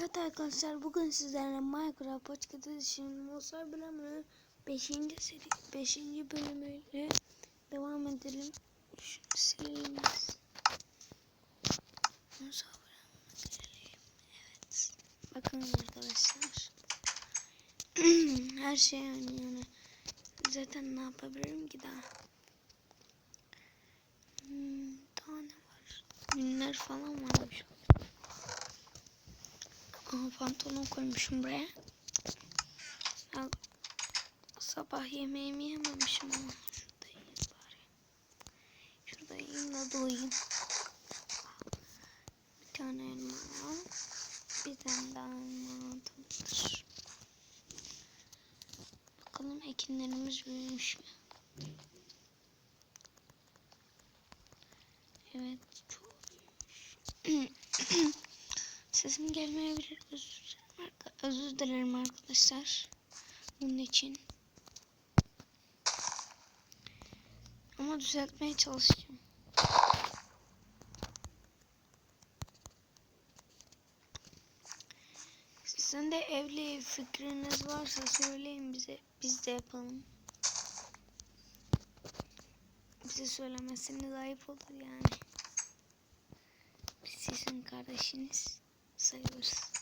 Evet arkadaşlar bugün sizlerle Minecraft Podcast Edition Mosar bölümünün 5. seri 5. bölümüyle devam edelim. Şunu sileyim. Mosar. Evet. Bakın arkadaşlar. Her şey yani yani. Zaten ne yapabilirim ki daha? Hmm, daha ne var? Günler falan varmış. Aha pantolon koymuşum buraya. Ya, sabah yemeğimi yememişim ama şurada yiyeyim bari. Şurada yiyeyim de doyayım. Bir tane elma al. Bir tane daha elma tamamdır. Bakalım ekinlerimiz büyümüş mü? Evet çok büyümüş. Sesim gelmeyebilir. Özür özür dilerim arkadaşlar. Bunun için. Ama düzeltmeye çalışacağım. Sizin de evli fikriniz varsa söyleyin bize. Biz de yapalım. Bize söylemesiniz ayıp olur yani. Sizin kardeşiniz sayılırız.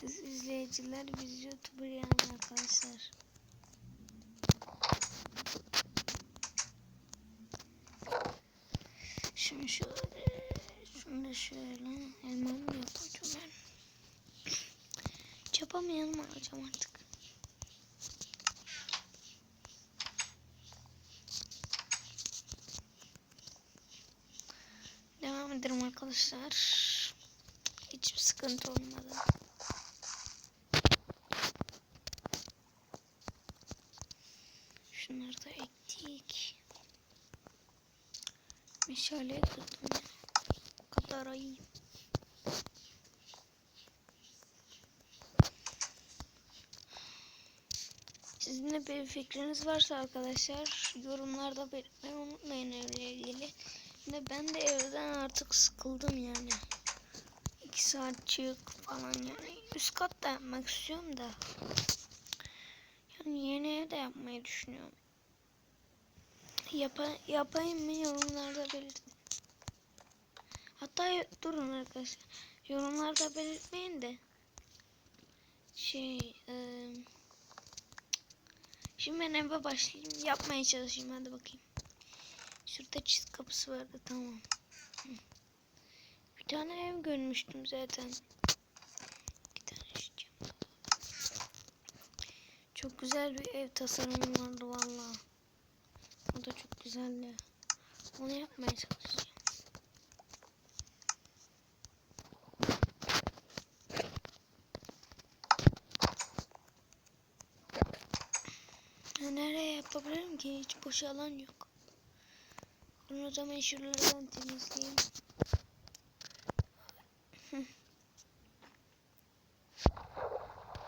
Siz izleyiciler biz YouTuber yani arkadaşlar. Şunu şöyle, şunu da şöyle. Elmamı yapacağım ben. Çapamayalım alacağım artık. Devam edelim arkadaşlar. Hiçbir sıkıntı olmadı. Şunları da ektik. Meşaleye kırdım. O kadar ayıp. Sizin bir fikriniz varsa arkadaşlar yorumlarda belirtmeyi unutmayın evle ilgili. De ben de evden artık sıkıldım yani. 2 saat çık falan yani. Üst kat da yapmak istiyorum da. Yani yeni ev de yapmayı düşünüyorum. Yapa, yapayım mı yorumlarda belirtin. Hatta durun arkadaşlar. Yorumlarda belirtmeyin de. Şey, e, şimdi ben eve başlayayım. Yapmaya çalışayım. Hadi bakayım. Şurada çift kapısı vardı tamam. Bir tane ev görmüştüm zaten. İki tane cam. Çok güzel bir ev tasarımı vardı valla. O da çok güzeldi. Onu yapmaya çalışacağım. Nereye yapabilirim ki? Hiç boş alan yok. Bunu o zaman şuralardan temizleyeyim.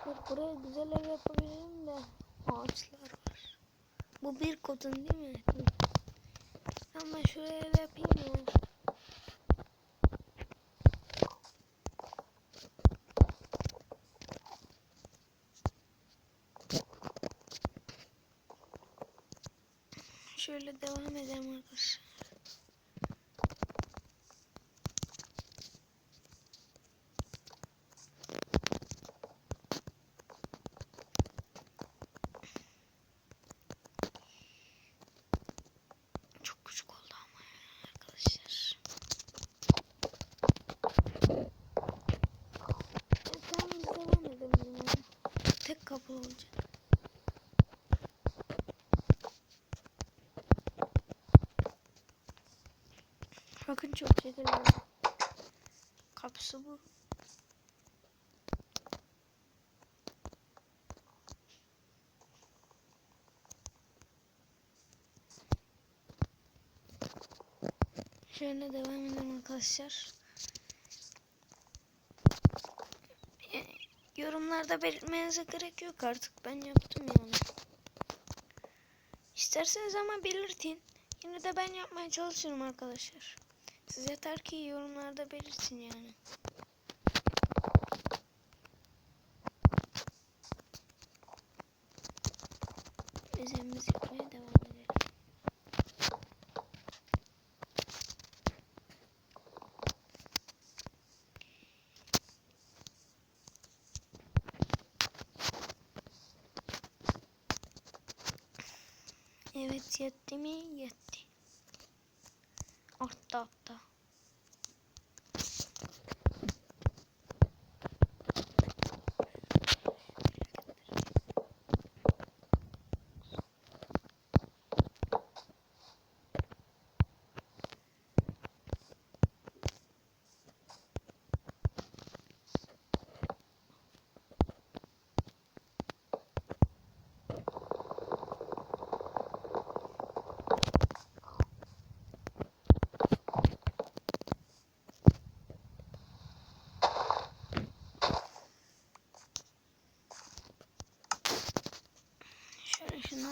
Bak buraya güzel ev yapabilirim de ağaçlar var. Bu bir kodun değil mi? Ama şuraya ev yapayım ya. Şöyle devam edelim arkadaşlar. Çok küçük oldu ama ya arkadaşlar. E, tamam biz devam edelim ya. Kapı olacak. Bakın çok şeker oldu. Kapısı bu. Şöyle devam edelim arkadaşlar. Yorumlarda belirtmenize gerek yok artık. Ben yaptım yani. İsterseniz ama belirtin. Yine de ben yapmaya çalışırım arkadaşlar. Siz yeter ki yorumlarda belirtin yani. Biz evimizi yapmaya devam edelim. Evet yetti mi? Yetti. Arttı hatta.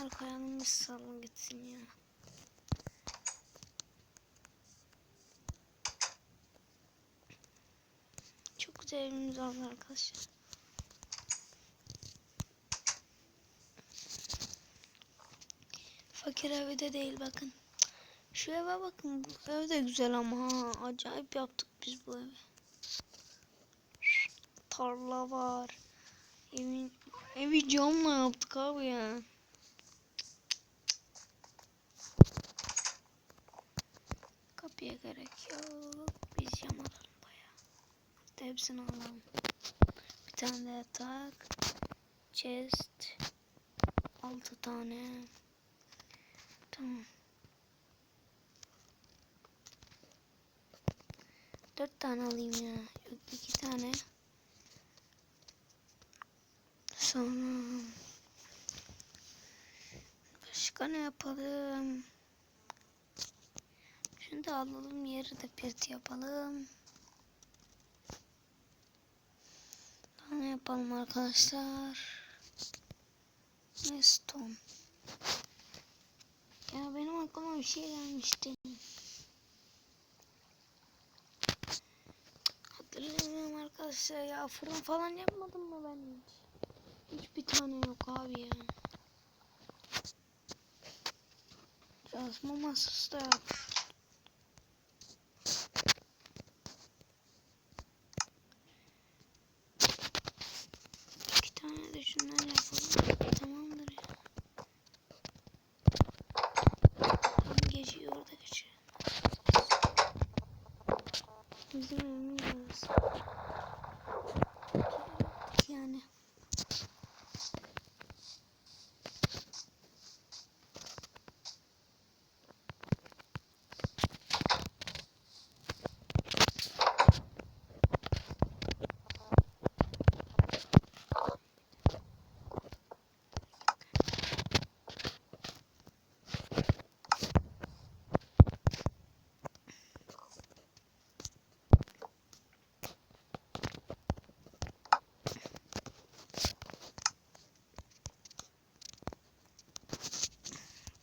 Koyalım bir salın gitsin ya. Çok güzel evimiz oldu arkadaşlar. Fakir evi de değil bakın. Şu eve bakın. Bu ev de güzel ama ha. Acayip yaptık biz bu evi. Tarla var. Evin, evi camla yaptık abi ya. Kapıya gerek yok. Biz cam alalım bayağı. Hatta hepsini alalım. Bir tane de yatak. Chest. Altı tane. Tamam. Dört tane alayım ya. Yok iki tane. Sonra başka ne yapalım? Şunu da alalım yeri de pirt yapalım. Ne yapalım arkadaşlar? Ne stone? Ya benim aklıma bir şey gelmişti. Hatırlamıyorum arkadaşlar ya fırın falan yapmadım mı ben hiç? Hiçbir tane yok abi ya. Çalışma masası da yok. İki tane de şundan yapalım. Tamamdır ya. Tam geceyi orada geçirelim. Bizim evimiz orası. Yani.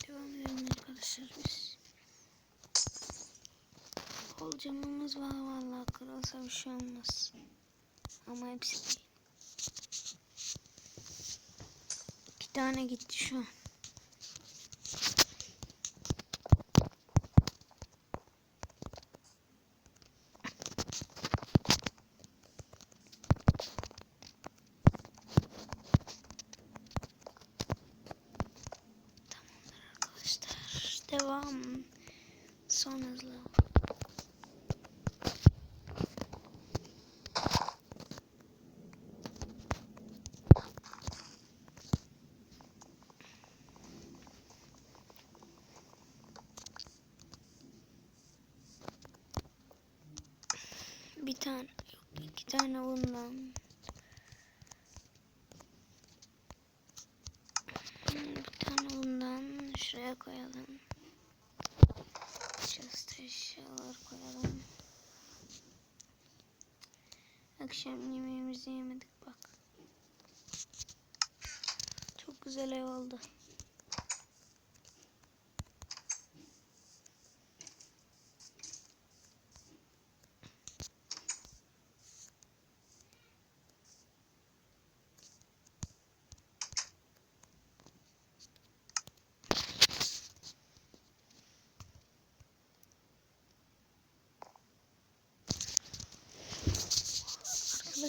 Devam biz. Kol camımız var vallahi kırılsa bir şey olmaz. Ama hepsi değil. İki tane gitti şu an. Arkadaşlar devam. Son hızlı. Bir tane yok iki tane bundan. Bir tane bundan şuraya koyalım. Just eşyalar koyalım. Akşam yemeğimizi yemedik bak. Çok güzel ev oldu.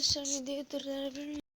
Arkadaşlar durdurabilir miyim?